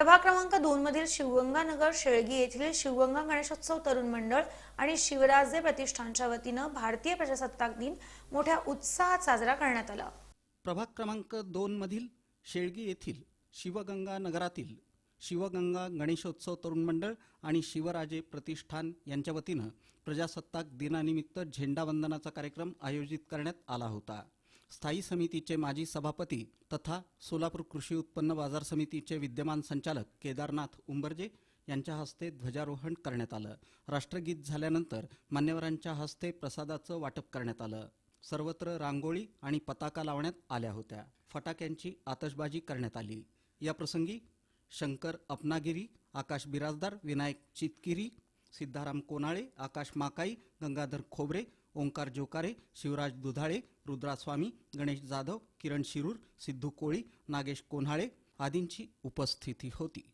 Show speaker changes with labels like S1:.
S1: सभा क्रमांक दोन मधील शिवगंगा नगर शेळगी येथील शिवगंगा गणेशोत्सव तरुण मंडळ आणि शिवराजे प्रतिष्ठानच्या वतीनं भारतीय प्रजासत्ताक दिन मोठ्या उत्साहात साजरा करण्यात आला.
S2: प्रभाग क्रमांक दोनमधील शेळगी येथील शिवगंगा नगरातील शिवगंगा गणेशोत्सव तरुण मंडळ आणि शिवराजे प्रतिष्ठान यांच्या वतीनं प्रजासत्ताक दिनानिमित्त झेंडावंदनाचा कार्यक्रम आयोजित करण्यात आला होता. स्थायी समितीचे माजी सभापती तथा सोलापूर कृषी उत्पन्न बाजार समितीचे विद्यमान संचालक केदारनाथ उंबरजे यांच्या हस्ते ध्वजारोहण करण्यात आलं. राष्ट्रगीत झाल्यानंतर मान्यवरांच्या हस्ते प्रसादाचं वाटप करण्यात आलं. सर्वत्र रांगोळी आणि पताका लावण्यात आल्या होत्या. फटाक्यांची आतषबाजी करण्यात आली. या प्रसंगी शंकर अपनागिरी आकाश बिराजदार विनायक चितकिरी सिद्धाराम कोनाळे आकाश माकाई गंगाधर खोबरे ओंकार जोकारे शिवराज दुधाळे रुद्रास्वामी गणेश जाधव किरण शिरूर सिद्धू कोळी नागेश कोन्हाळे आदींची उपस्थिती होती.